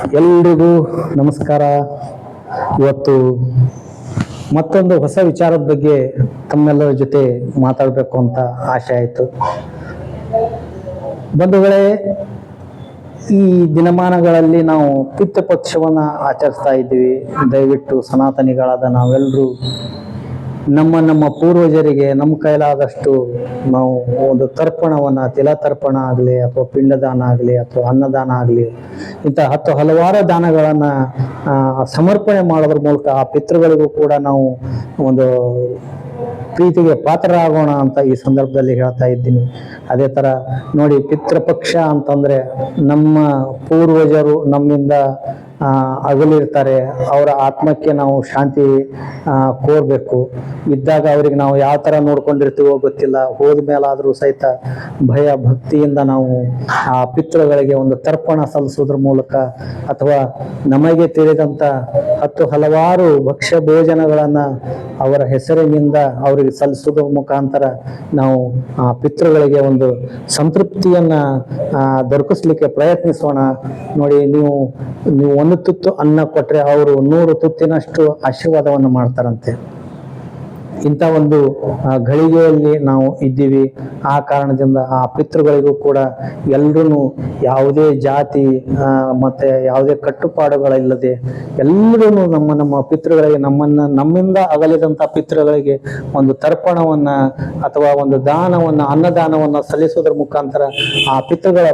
ಎಲ್ರಿಗೂ ನಮಸ್ಕಾರ. ಇವತ್ತು ಮತ್ತೊಂದು ಹೊಸ ವಿಚಾರದ ಬಗ್ಗೆ ತಮ್ಮೆಲ್ಲರ ಜೊತೆ ಮಾತಾಡಬೇಕು ಅಂತ ಆಸೆ ಆಯಿತು. ಬಂಧುಗಳೇ, ಈ ದಿನಮಾನಗಳಲ್ಲಿ ನಾವು ಪಿತೃಪಕ್ಷವನ್ನು ಆಚರಿಸ್ತಾ ಇದ್ದೀವಿ. ದಯವಿಟ್ಟು ಸನಾತನಿಗಳಾದ ನಾವೆಲ್ಲರೂ ನಮ್ಮ ನಮ್ಮ ಪೂರ್ವಜರಿಗೆ ನಮ್ಮ ಕೈಲಾದಷ್ಟು ನಾವು ಒಂದು ತರ್ಪಣವನ್ನು ತಿಲತರ್ಪಣ ಆಗಲಿ ಅಥವಾ ಪಿಂಡದಾನ ಆಗಲಿ ಅಥವಾ ಅನ್ನದಾನ ಆಗಲಿ, ಇಂಥ ಹತ್ತು ಹಲವಾರು ದಾನಗಳನ್ನು ಸಮರ್ಪಣೆ ಮಾಡೋದ್ರ ಮೂಲಕ ಆ ಪಿತೃಗಳಿಗೂ ಕೂಡ ನಾವು ಒಂದು ಪ್ರೀತಿಗೆ ಪಾತ್ರರಾಗೋಣ ಅಂತ ಈ ಸಂದರ್ಭದಲ್ಲಿ ಹೇಳ್ತಾ ಇದ್ದೀನಿ. ಅದೇ ಥರ ನೋಡಿ ಪಿತೃಪಕ್ಷ ಅಂತಂದರೆ ನಮ್ಮ ಪೂರ್ವಜರು ನಮ್ಮಿಂದ ಅಗಲಿರ್ತಾರೆ ಅವರ ಆತ್ಮಕ್ಕೆ ನಾವು ಶಾಂತಿ ಕೋರಬೇಕು. ಇದ್ದಾಗ ಅವ್ರಿಗೆ ನಾವು ಯಾವ ಥರ ನೋಡ್ಕೊಂಡಿರ್ತೀವೋ ಗೊತ್ತಿಲ್ಲ. ಹೋದ ಮೇಲಾದರೂ ಸಹಿತ ಭಯ, ಭಕ್ತಿಯಿಂದ ನಾವು ಆ ಪಿತೃಗಳಿಗೆ ಒಂದು ತರ್ಪಣ ಸಲ್ಲಿಸೋದ್ರ ಮೂಲಕ ಅಥವಾ ನಮಗೆ ತಿಳಿದಂಥ ಹತ್ತು ಹಲವಾರು ಭಕ್ಷ್ಯ ಭೋಜನಗಳನ್ನು ಅವರ ಹೆಸರಿನಿಂದ ಅವರಿಗೆ ಸಲ್ಲಿಸೋದ್ರ ಮುಖಾಂತರ ನಾವು ಆ ಪಿತೃಗಳಿಗೆ ಒಂದು ಸಂತೃಪ್ತಿಯನ್ನ ದೊರಕಿಸ್ಲಿಕ್ಕೆ ಪ್ರಯತ್ನಿಸೋಣ. ನೋಡಿ, ನೀವು ನೀವು ಒಂದು ತುತ್ತು ಅನ್ನ ಕೊಟ್ಟರೆ ಅವರು ನೂರು ತುತ್ತಿನಷ್ಟು ಆಶೀರ್ವಾದವನ್ನು ಮಾಡ್ತಾರಂತೆ. ಇಂಥ ಒಂದು ಗಳಿಗೆಯಲ್ಲಿ ನಾವು ಇದ್ದೀವಿ. ಆ ಕಾರಣದಿಂದ ಆ ಪಿತೃಗಳಿಗೂ ಕೂಡ ಎಲ್ರೂ ಯಾವುದೇ ಜಾತಿ ಮತ್ತೆ ಯಾವುದೇ ಕಟ್ಟುಪಾಡುಗಳಿಲ್ಲದೆ ಎಲ್ಲರೂ ನಮ್ಮ ನಮ್ಮ ಪಿತೃಗಳಿಗೆ, ನಮ್ಮನ್ನು, ನಮ್ಮಿಂದ ಅಗಲಿದಂಥ ಪಿತೃಗಳಿಗೆ ಒಂದು ತರ್ಪಣವನ್ನು ಅಥವಾ ಒಂದು ದಾನವನ್ನು, ಅನ್ನದಾನವನ್ನು ಸಲ್ಲಿಸೋದ್ರ ಮುಖಾಂತರ ಆ ಪಿತೃಗಳ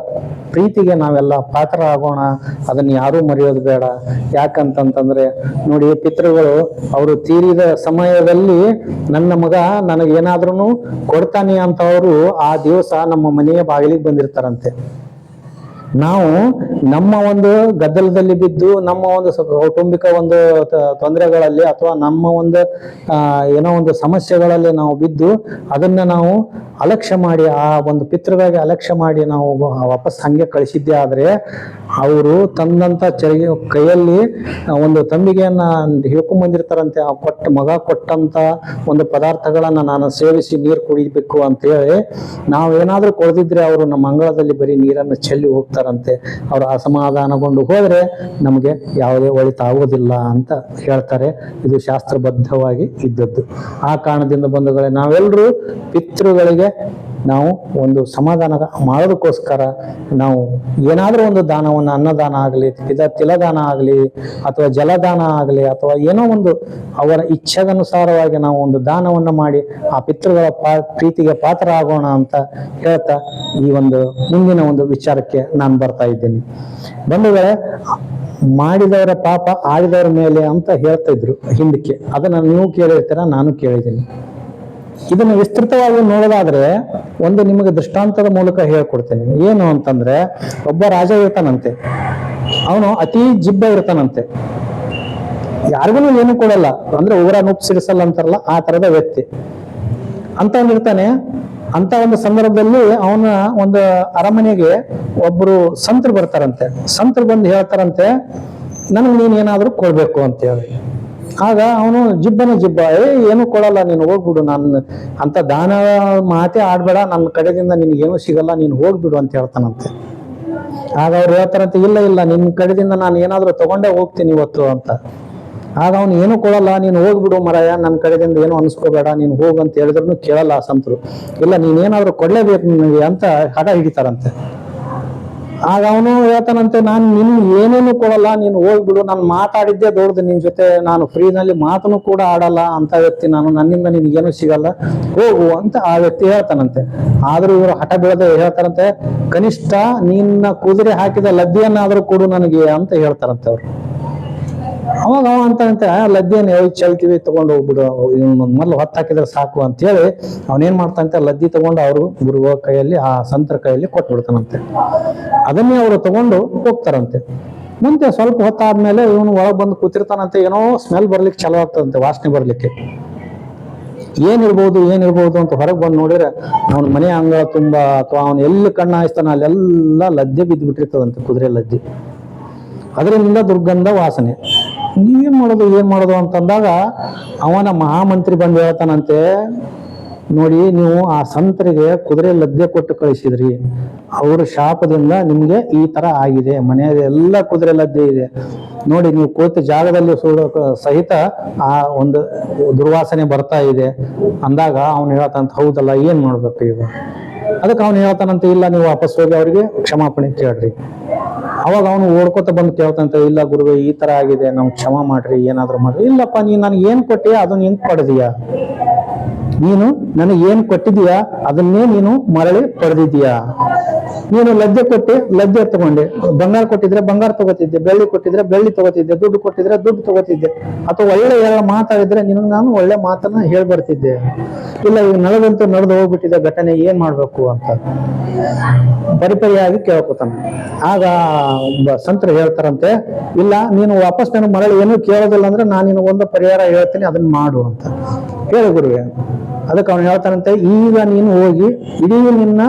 ಪ್ರೀತಿಗೆ ನಾವೆಲ್ಲ ಪಾತ್ರ ಆಗೋಣ ಅದನ್ನ ಯಾರೂ ಮರೆಯೋದು ಬೇಡ. ಯಾಕಂತಂತಂದ್ರೆ, ನೋಡಿ, ಪಿತೃಗಳು ಅವರು ತೀರಿದ ಸಮಯದಲ್ಲಿ ನನ್ನ ಮಗ ನನಗೇನಾದ್ರೂ ಕೊಡ್ತಾನೆ ಅಂತ ಅವರು ಆ ದಿವಸ ನಮ್ಮ ಮನೆಯ ಬಾಗಿಲಿಗೆ ಬಂದಿರ್ತಾರಂತೆ. ನಾವು ನಮ್ಮ ಒಂದು ಗದ್ದಲದಲ್ಲಿ ಬಿದ್ದು, ನಮ್ಮ ಒಂದು ಕೌಟುಂಬಿಕ ಒಂದು ತೊಂದರೆಗಳಲ್ಲಿ ಅಥವಾ ನಮ್ಮ ಒಂದು ಏನೋ ಒಂದು ಸಮಸ್ಯೆಗಳಲ್ಲಿ ನಾವು ಬಿದ್ದು, ಅದನ್ನ ನಾವು ಅಲಕ್ಷ್ಯ ಮಾಡಿ, ಆ ಒಂದು ಪಿತೃಗಳಿಗೆ ಅಲಕ್ಷ್ಯ ಮಾಡಿ ನಾವು ವಾಪಸ್ ಹಂಗೆ ಕಳಿಸಿದ್ದೆ ಆದರೆ, ಅವರು ತಂದಂತ ಚರಿ, ಕೈಯಲ್ಲಿ ಒಂದು ತಂಬಿಗೆಯನ್ನ ಹಿಡ್ಕೊಂಡ್ ಬಂದಿರ್ತಾರಂತೆ, ಆ ಕೊಟ್ಟ ಮಗ ಕೊಟ್ಟಂತ ಒಂದು ಪದಾರ್ಥಗಳನ್ನ ನಾನು ಸೇವಿಸಿ ನೀರು ಕುಡಿಬೇಕು ಅಂತ ಹೇಳಿ, ನಾವೇನಾದ್ರೂ ಕೊಡದಿದ್ರೆ ಅವರು ನಮ್ಮ ಅಂಗಳದಲ್ಲಿ ಬರೀ ನೀರನ್ನು ಚೆಲ್ಲಿ ಹೋಗ್ತಾರಂತೆ ಅವರು ಅಸಮಾಧಾನಗೊಂಡು ಹೋದ್ರೆ ನಮಗೆ ಯಾವುದೇ ಒಳಿತಾಗುವುದಿಲ್ಲ ಅಂತ ಹೇಳ್ತಾರೆ. ಇದು ಶಾಸ್ತ್ರಬದ್ಧವಾಗಿ ಇದ್ದದ್ದು. ಆ ಕಾರಣದಿಂದ ಬಂಧುಗಳೇ ನಾವೆಲ್ಲರೂ ಪಿತೃಗಳಿಗೆ ನಾವು ಒಂದು ಸಮಾಧಾನ ಮಾಡೋದಕ್ಕೋಸ್ಕರ ನಾವು ಏನಾದರೂ ಒಂದು ದಾನವನ್ನು ಅನ್ನದಾನ ಆಗಲಿ ತಿದ ತಿಲದಾನ ಆಗಲಿ, ಅಥವಾ ಜಲದಾನ ಆಗಲಿ, ಅಥವಾ ಏನೋ ಒಂದು ಅವರ ಇಚ್ಛೆಗನುಸಾರವಾಗಿ ನಾವು ಒಂದು ದಾನವನ್ನು ಮಾಡಿ ಆ ಪಿತೃಗಳ ಪಾ, ಪ್ರೀತಿಗೆ ಪಾತ್ರ ಆಗೋಣ ಅಂತ ಹೇಳ್ತಾ ಈ ಒಂದು ಮುಂದಿನ ಒಂದು ವಿಚಾರಕ್ಕೆ ನಾನು ಬರ್ತಾ ಇದ್ದೀನಿ. ಬಂಧುಗಳೇ, ಮಾಡಿದವರ ಪಾಪ ಆಡಿದವರ ಮೇಲೆ ಅಂತ ಹೇಳ್ತಾ ಇದ್ರು ಹಿಂದಕ್ಕೆ. ಅದನ್ನ ನೀವು ಕೇಳಿರ್ತೀರ, ನಾನು ಕೇಳಿದ್ದೀನಿ. ಇದನ್ನು ವಿಸ್ತೃತವಾಗಿ ನೋಡೋದಾದ್ರೆ ಒಂದು ನಿಮಗೆ ದೃಷ್ಟಾಂತದ ಮೂಲಕ ಹೇಳ್ಕೊಡ್ತೇನೆ. ಏನು ಅಂತಂದ್ರೆ, ಒಬ್ಬ ರಾಜ ಇರ್ತಾನಂತೆ. ಅವನು ಅತಿ ಜಿಬ್ಬ ಇರ್ತಾನಂತೆ. ಯಾರಿಗೂ ಏನು ಕೊಡಲ್ಲ. ಅಂದ್ರೆ ಊರ ನೂಪ್ ಸಿಡಿಸಲ್ಲ ಅಂತಾರಲ್ಲ, ಆ ತರದ ವ್ಯಕ್ತಿ. ಅಂತ ಇರ್ತಾನೆ. ಅಂತ ಒಂದು ಸಂದರ್ಭದಲ್ಲಿ ಅವನ ಒಂದು ಅರಮನೆಗೆ ಒಬ್ರು ಸಂತರು ಬರ್ತಾರಂತೆ. ಸಂತರು ಬಂದು ಹೇಳ್ತಾರಂತೆ, ನನಗೆ ನೀನ್ ಏನಾದ್ರು ಕೊಡ್ಬೇಕು ಅಂತ ಹೇಳಿ ಆಗ ಅವನು ಜಿಬ್ಬನ ಜಿಬ್ಬ, ಏ, ಏನು ಕೊಡಲ್ಲ, ನೀನು ಹೋಗ್ಬಿಡು, ನಾನು ಅಂತ ದಾನ ಮಾತೇ ಆಡ್ಬೇಡ ನನ್ನ ಕಡೆದಿಂದ ನಿನಗೇನು ಸಿಗಲ್ಲ, ನೀನು ಹೋಗ್ಬಿಡು ಅಂತ ಹೇಳ್ತಾನಂತೆ. ಆಗ ಅವ್ರು ಹೇಳ್ತಾರಂತೆ, ಇಲ್ಲ ಇಲ್ಲ ನಿನ್ನ ಕಡೆದಿಂದ ನಾನು ಏನಾದರೂ ತಗೊಂಡೇ ಹೋಗ್ತೀನಿ ಇವತ್ತು ಅಂತ. ಆಗ ಅವನು, ಏನು ಕೊಡಲ್ಲ, ನೀನು ಹೋಗ್ಬಿಡು ಮರಾಯ ನನ್ನ ಕಡೆದಿಂದ ಏನು ಅನ್ಸ್ಕೋಬೇಡ, ನೀನು ಹೋಗು ಅಂತ ಹೇಳಿದ್ರು ಕೇಳಲ್ಲ ಸಂತರು. ಇಲ್ಲ ನೀನೇನಾದರೂ ಕೊಡಲೇಬೇಕು ನಿನಗೆ ಅಂತ ಹಠ ಹಿಡಿತಾರಂತೆ. ಆಗ ಅವನು ಹೇಳ್ತಾನಂತೆ, ನಾನು ನಿನ್ ಏನೇನು ಕೊಡಲ್ಲ, ನೀನು ಹೋಗ್ಬಿಡು, ನಾನು ಮಾತಾಡಿದ್ದೆ ದೊಡ್ಡದು, ನಿನ್ ಜೊತೆ ನಾನು ಫ್ರೀನಲ್ಲಿ ಮಾತನ್ನು ಕೂಡ ಆಡಲ್ಲ ಅಂತ ವ್ಯಕ್ತಿ ನಾನು, ನನ್ನಿಂದ ನಿನಗೇನು ಸಿಗಲ್ಲ, ಹೋಗು ಅಂತ ಆ ವ್ಯಕ್ತಿ ಹೇಳ್ತಾನಂತೆ. ಆದ್ರೂ ಇವರು ಹಠ ಬೀಳದೆ ಹೇಳ್ತಾರಂತೆ, ಕನಿಷ್ಠ ನಿನ್ನ ಕುದುರೆ ಹಾಕಿದ ಲದ್ದಿಯನ್ನಾದ್ರೂ ಕೊಡು ನನಗೆ ಅಂತ ಹೇಳ್ತಾರಂತೆ ಅವ್ರು. ಅವಾಗ ಅವ ಅಂತ ಅಂತ ಲದ್ದಿಯನ್ನು ಹೋಗಿ ಚಲ್ತೀವಿ ತಗೊಂಡು ಹೋಗ್ಬಿಡು ಮೊದ್ಲು ಹೊತ್ತು ಹಾಕಿದ್ರೆ ಸಾಕು ಅಂತ ಹೇಳಿ ಅವನೇನ್ ಮಾಡ್ತಾನಂತೆ ಲದ್ದಿ ತಗೊಂಡು ಅವರು ಗುರುವ ಕೈಯಲ್ಲಿ, ಆ ಸಂತರ ಕೈಯಲ್ಲಿ ಕೊಟ್ಬಿಡ್ತಾನಂತೆ. ಅದನ್ನೇ ಅವರು ತಗೊಂಡು ಹೋಗ್ತಾರಂತೆ. ಮುಂದೆ ಸ್ವಲ್ಪ ಹೊತ್ತಾದ್ಮೇಲೆ ಇವನು ಒಳಗೆ ಬಂದು ಕೂತಿರ್ತಾನಂತೆ, ಏನೋ ಸ್ಮೆಲ್ ಬರ್ಲಿಕ್ಕೆ ಚಲೋ ಆಗ್ತದಂತೆ, ವಾಸನೆ ಬರ್ಲಿಕ್ಕೆ. ಏನಿರ್ಬೋದು ಏನಿರ್ಬೋದು ಅಂತ ಹೊರಗೆ ಬಂದು ನೋಡಿದ್ರೆ ಅವನ ಮನೆ ಅಂಗಳ ತುಂಬಾ, ಅಥವಾ ಅವನು ಎಲ್ಲಿ ಕಣ್ಣು ಹಾಯಿಸ್ತಾನ ಅಲ್ಲೆಲ್ಲ ಲದ್ದೆ ಬಿದ್ದು ಬಿಟ್ಟಿರ್ತದಂತೆ ಕುದುರೆ ಲದ್ದೆ. ಅದರಿಂದ ದುರ್ಗಂಧ ವಾಸನೆ. ಏನ್ ಮಾಡೋದು ಏನ್ ಮಾಡೋದು ಅಂತಂದಾಗ ಅವನ ಮಹಾಮಂತ್ರಿ ಬಂದು ಹೇಳ್ತಾನಂತೆ, ನೋಡಿ, ನೀವು ಆ ಸಂತರಿಗೆ ಕುದುರೆ ಲದ್ದೆ ಕೊಟ್ಟು ಕಳಿಸಿದ್ರಿ. ಅವ್ರ ಶಾಪದಿಂದ ನಿಮ್ಗೆ ಈ ತರ ಆಗಿದೆ. ಮನೆಯ ಎಲ್ಲ ಕುದುರೆ ಲದ್ದೆ ಇದೆ. ನೋಡಿ, ನೀವು ಕೂತ ಜಾಗದಲ್ಲಿ ಸುಡೋಕ ಸಹಿತ ಆ ಒಂದು ದುರ್ವಾಸನೆ ಬರ್ತಾ ಇದೆ. ಅಂದಾಗ ಅವ್ನು ಹೇಳ್ತಾನಂತ, ಹೌದಲ್ಲ, ಏನ್ ಮಾಡ್ಬೇಕು ಈಗ? ಅದಕ್ಕೆ ಅವ್ನು ಹೇಳ್ತಾನಂತ, ಇಲ್ಲ, ನೀವು ವಾಪಸ್ ಹೋಗಿ ಅವರಿಗೆ ಕ್ಷಮಾಪಣೆ ಕೇಳ್ರಿ. ಅವಾಗ ಅವನು ಓಡ್ಕೋತ ಬಂದು ಕೇಳ್ತಂತ, ಇಲ್ಲ ಗುರುವೆ, ಈ ತರ ಆಗಿದೆ ನಮ್ಗೆ ಕ್ಷಮ ಮಾಡ್ರಿ, ಏನಾದ್ರು ಮಾಡ್ರಿ. ಇಲ್ಲಪ್ಪ, ನೀನ್ ನನಗೆ ಏನ್ ಕೊಟ್ಟಿಯ ಅದನ್ನ ನಿಂತ್ ಪಡೆದೀಯ? ನೀನು ನನಗೆ ಏನ್ ಕೊಟ್ಟಿದೀಯ, ಅದನ್ನೇ ನೀನು ಮರಳಿ ಪಡೆದಿದೀಯಾ? ನೀನು ಲಜ್ಜೆ ಕೊಟ್ಟು ಲಜ್ಜೆ ತಗೊಂಡೆ. ಬಂಗಾರ ಕೊಟ್ಟಿದ್ರೆ ಬಂಗಾರ ತಗೋತಿದ್ದೆ, ಬೆಳ್ಳಿ ಕೊಟ್ಟಿದ್ರೆ ಬೆಳ್ಳಿ ತಗೋತಿದ್ದೆ, ದುಡ್ಡು ಕೊಟ್ಟಿದ್ರೆ ದುಡ್ಡು ತಗೋತಿದ್ದೆ. ಅಥವಾ ಒಳ್ಳೆ ಯಾರ ಮಾತಾಡಿದ್ರೆ ನಿನಗೆ ನಾನು ಒಳ್ಳೆ ಮಾತನ್ನ ಹೇಳ್ಬರ್ತಿದ್ದೆ. ಇಲ್ಲ ಈಗ ನಡೆದಂತೂ ನಡೆದು ಹೋಗ್ಬಿಟ್ಟಿದೆ ಘಟನೆ, ಏನ್ ಮಾಡ್ಬೇಕು ಅಂತ. ಪರಿಪರಿಯಾಗಿ ಕೇಳ್ಕೊತಾನೆ. ಆಗ ಸಂತರು ಹೇಳ್ತಾರಂತೆ, ಇಲ್ಲ, ನೀನು ವಾಪಸ್ ನನಗೆ ಮರಳಿ ಏನು ಕೇಳೋದಿಲ್ಲ ಅಂದ್ರೆ ನಾನು ನಿನಗೆ ಒಂದು ಪರಿಹಾರ ಹೇಳ್ತೀನಿ, ಅದನ್ನ ಮಾಡು ಅಂತ. ಹೇಳು ಗುರುವೆ. ಅದಕ್ಕೆ ಅವನು ಹೇಳ್ತಾನಂತೆ ಈಗ ನೀನು ಹೋಗಿ, ಇಡೀ ನಿನ್ನ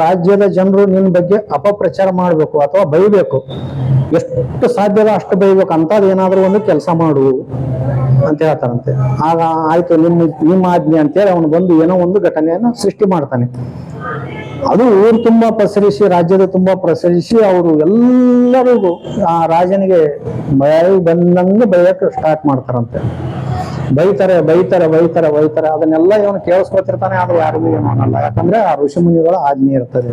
ರಾಜ್ಯದ ಜನರು ನಿನ್ನ ಬಗ್ಗೆ ಅಪಪ್ರಚಾರ ಮಾಡಬೇಕು ಅಥವಾ ಬೈಬೇಕು. ಎಷ್ಟು ಸಾಧ್ಯವೋ ಅಷ್ಟು ಬೈಬೇಕು. ಅಂತದ್ ಏನಾದ್ರೂ ಒಂದು ಕೆಲಸ ಮಾಡು ಅಂತ ಹೇಳ್ತಾರಂತೆ. ಆಗ ಆಯ್ತು, ನಿಮ್ಮ ನಿಮ್ಮ ಆಜ್ಞೆ ಅಂತೇಳಿ ಅವನು ಬಂದು ಏನೋ ಒಂದು ಘಟನೆಯನ್ನು ಸೃಷ್ಟಿ ಮಾಡ್ತಾನೆ. ಅದು ಊರು ತುಂಬಾ ಪ್ರಸರಿಸಿ, ರಾಜ್ಯದ ತುಂಬಾ ಪ್ರಸರಿಸಿ, ಅವರು ಎಲ್ಲರಿಗೂ ಆ ರಾಜನಿಗೆ ಭಯ ಬಂದಂಗೆ ಬೈಯಕ್ಕೆ ಸ್ಟಾರ್ಟ್ ಮಾಡ್ತಾರಂತೆ. ಬೈತಾರೆ ಬೈತಾರೆ ಬೈತಾರೆ ಬೈತಾರೆ. ಅದನ್ನೆಲ್ಲ ಇವನು ಕೇಳಿಸ್ಕೊತಿರ್ತಾನೆ, ಆದರೂ ಯಾರಿಗೂ ಏನು ಅನ್ನಲ್ಲ. ಯಾಕಂದ್ರೆ ಆ ಋಷಿ ಮುನಿಗಳ ಆಜ್ಞೆ ಇರ್ತದೆ.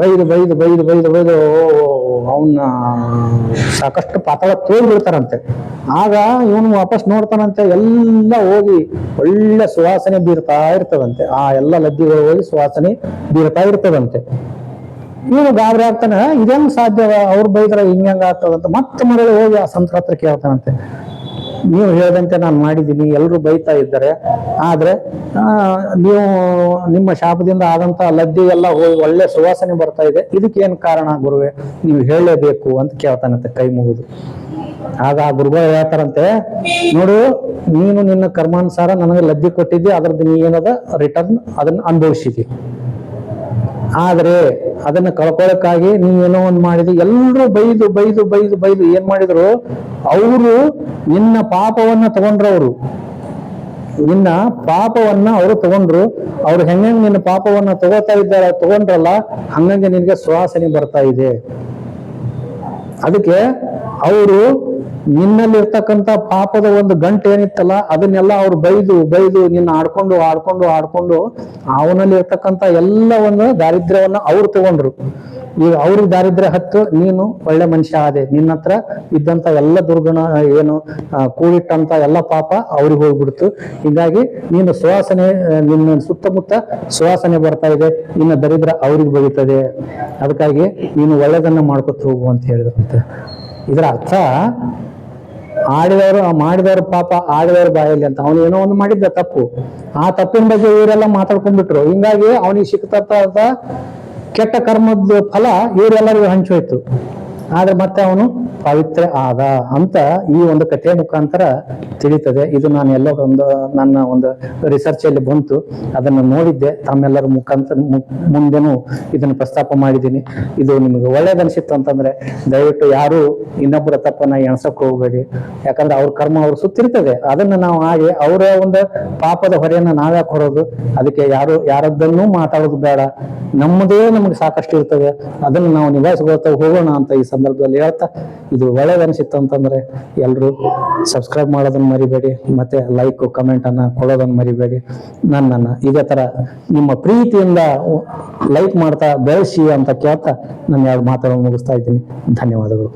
ಬೈದು ಬೈದು ಬೈದು ಬೈದು ಬೈದು ಅವನ್ನ ಸಾಕಷ್ಟು ಪಾತಾಳ ತೋರ್ಬಿಡ್ತಾರಂತೆ. ಆಗ ಇವನು ವಾಪಸ್ ನೋಡ್ತಾನಂತೆ, ಎಲ್ಲ ಹೋಗಿ ಒಳ್ಳೆ ಸುವಾಸನೆ ಬೀರ್ತಾ ಇರ್ತದಂತೆ. ಆ ಎಲ್ಲ ಲದ್ದಿಗಳು ಹೋಗಿ ಸುವಾಸನೆ ಬೀರ್ತಾ ಇರ್ತದಂತೆ. ಇವನು ಗಾಬರಿ ಆಗ್ತಾನೆ ಇದೇನು ಸಾಧ್ಯವ? ಅವ್ರು ಬೈದ್ರೆ ಹಿಂಗಂಗ ಆಗ್ತದಂತ. ಮತ್ತೆ ಮರಳಿ ಹೋಗಿ ಆ ಸಂತ್ರ ಹತ್ರ ಕೇಳ್ತಾನಂತೆ. ನೀವು ಹೇಳಿದಂತೆ ನಾನು ಮಾಡಿದ್ದೀನಿ ಎಲ್ಲರೂ ಬೈತಾ ಇದ್ದಾರೆ. ಆದರೆ ನೀವು ನಿಮ್ಮ ಶಾಪದಿಂದ ಆದಂತ ಲದ್ದಿ ಎಲ್ಲ ಒಳ್ಳೆ ಸುವಾಸನೆ ಬರ್ತಾ ಇದೆ. ಇದಕ್ಕೇನು ಕಾರಣ ಗುರುವೆ? ನೀವು ಹೇಳಲೇಬೇಕು ಅಂತ ಕೇಳ್ತಾನಂತೆ ಕೈ ಮುಗಿದು. ಆಗ ಆ ಗುರುಗಳು ಹೇಳ್ತಾರಂತೆ, ನೋಡು, ನೀನು ನಿನ್ನ ಕರ್ಮಾನುಸಾರ ನನಗೆ ಲದ್ದಿ ಕೊಟ್ಟಿದ್ದಿ, ಅದ್ರದ್ದು ನೀ ಏನದ? ರಿಟರ್ನ್ ಅದನ್ನ ಅನುಭವಿಸಿದಿ ಆದ್ರೆ ಅದನ್ನ ಕಳ್ಕೊಳಕ್ಕಾಗಿ ನೀವೇನೋ ಒಂದು ಮಾಡಿದ್ರಿ ಎಲ್ಲರೂ ಬೈದು ಬೈದು ಬೈದು ಬೈದು ಏನ್ ಮಾಡಿದ್ರು, ಅವರು ನಿನ್ನ ಪಾಪವನ್ನ ತಗೊಂಡ್ರವರು. ನಿನ್ನ ಪಾಪವನ್ನ ಅವರು ತಗೊಂಡ್ರು, ಅವ್ರು ಹೆಂಗ ನಿನ್ನ ಪಾಪವನ್ನ ತಗೋತಾ ಇದ್ದಾರೆ, ತಗೊಂಡ್ರಲ್ಲ, ಹಂಗಂಗೆ ನಿನ್ಗೆ ಸುವಾಸನೆ ಬರ್ತಾ ಇದೆ. ಅದಕ್ಕೆ ಅವರು ನಿನ್ನಲ್ಲಿರ್ತಕ್ಕಂಥ ಪಾಪದ ಒಂದು ಗಂಟೆ ಏನಿತ್ತಲ್ಲ, ಅದನ್ನೆಲ್ಲ ಅವ್ರು ಬೈದು ಬೈದು ನಿನ್ನ ಆಡ್ಕೊಂಡು ಆಡ್ಕೊಂಡು ಆಡ್ಕೊಂಡು ಅವನಲ್ಲಿ ಇರ್ತಕ್ಕಂಥ ಎಲ್ಲ ಒಂದು ದಾರಿದ್ರ್ಯವನ್ನ ಅವ್ರು ತಗೊಂಡ್ರು. ಈಗ ಅವ್ರಿಗೆ ದಾರಿದ್ರ್ಯ ಹತ್ತು, ನೀನು ಒಳ್ಳೆ ಮನುಷ್ಯ ಆದೆ. ನಿನ್ನ ಹತ್ರ ಇದ್ದಂತ ಎಲ್ಲ ದುರ್ಗುಣ, ಏನು ಕೂಡಿಟ್ಟಂತ ಎಲ್ಲ ಪಾಪ ಅವ್ರಿಗೆ ಹೋಗ್ಬಿಡ್ತು. ಹೀಗಾಗಿ ನೀನು ಸುವಾಸನೆ ನಿನ್ನ ಸುತ್ತಮುತ್ತ ಸುವಾಸನೆ ಬರ್ತಾ ಇದೆ. ನಿನ್ನ ದರಿದ್ರ ಅವ್ರಿಗೆ ಬರೀತದೆ ಅದಕ್ಕಾಗಿ ನೀನು ಒಳ್ಳೆದನ್ನ ಮಾಡ್ಕೊತ ಹೋಗು ಅಂತ ಹೇಳಿದ್ರಂತೆ ಇದರ ಅರ್ಥ ಆಡಿದವರು ಮಾಡಿದವರು ಪಾಪ ಆಡಿದವ್ರ ಬಾಯಲ್ಲಿ ಅಂತ. ಅವನು ಏನೋ ಒಂದು ಮಾಡಿದ್ದ ತಪ್ಪು. ಆ ತಪ್ಪಿನ ಬಗ್ಗೆ ಇವರೆಲ್ಲ ಮಾತಾಡ್ಕೊಂಡ್ಬಿಟ್ರು. ಹಿಂಗಾಗಿ ಅವನಿಗೆ ಅಂತ ಕೆಟ್ಟ ಕರ್ಮದ ಫಲ ಇವರೆಲ್ಲರಿಗೂ ಹಂಚೋಯ್ತು. ಆದ್ರೆ ಮತ್ತೆ ಅವನು ಪವಿತ್ರ ಆದ ಅಂತ ಈ ಒಂದು ಕಥೆ ಮುಖಾಂತರ ತಿಳಿತದೆ. ಇದು ನಾನು ಎಲ್ಲ ಒಂದು ನನ್ನ ಒಂದು ರಿಸರ್ಚ್ ಅಲ್ಲಿ ಬಂತು. ಅದನ್ನ ನೋಡಿದ್ದೆ. ತಮ್ಮೆಲ್ಲರ ಮುಖಾಂತರ ಮುಂದೆನೂ ಇದನ್ನು ಪ್ರಸ್ತಾಪ ಮಾಡಿದ್ದೀನಿ. ಇದು ನಿಮಗೆ ಒಳ್ಳೇದನ್ಸಿತ್ತು ಅಂತಂದ್ರೆ ದಯವಿಟ್ಟು ಯಾರು ಇನ್ನೊಬ್ಬರ ತಪ್ಪನ್ನ ಎಣಸಕ್ ಹೋಗ್ಬೇಡಿ. ಯಾಕಂದ್ರೆ ಅವ್ರ ಕರ್ಮ ಅವ್ರು ಸುತ್ತಿರ್ತದೆ. ಅದನ್ನ ನಾವು ಆಗಿ ಅವರ ಒಂದು ಪಾಪದ ಹೊರೆಯನ್ನ ನಾವ್ಯಾಕೆ ಹೊರೋದು ಅದಕ್ಕೆ ಯಾರು, ಯಾರದ್ದನ್ನೂ ಮಾತಾಡೋದು ಬೇಡ. ನಮ್ಮದೇ ನಮ್ಗೆ ಸಾಕಷ್ಟು ಇರ್ತದೆ ಅದನ್ನ ನಾವು ನಿಭಾಯಿಸ್ಕೊಳ್ತಾ ಹೋಗೋಣ ಅಂತ ಈ ಸಂದರ್ಭದಲ್ಲಿ ಹೇಳ್ತಾ ಇದು ಒಳ್ಳೇದನ್ಸಿತ್ತು ಅಂತಂದ್ರೆ ಎಲ್ಲರೂ ಸಬ್ಸ್ಕ್ರೈಬ್ ಮಾಡೋದನ್ನ ಮರಿಬೇಡಿ, ಮತ್ತೆ ಲೈಕ್ ಕಮೆಂಟ್ ಅನ್ನ ಕೊಡೋದನ್ನ ಮರಿಬೇಡಿ. ನನ್ನನ್ನು ಇದೇ ತರ ನಿಮ್ಮ ಪ್ರೀತಿಯಿಂದ ಲೈಕ್ ಮಾಡ್ತಾ ಬೆಳೆಸಿ ಅಂತ ಕೇಳ್ತಾ ನಾನು ಎರಡು ಮಾತನ್ನು ಮುಗಿಸ್ತಾ ಇದ್ದೀನಿ. ಧನ್ಯವಾದಗಳು.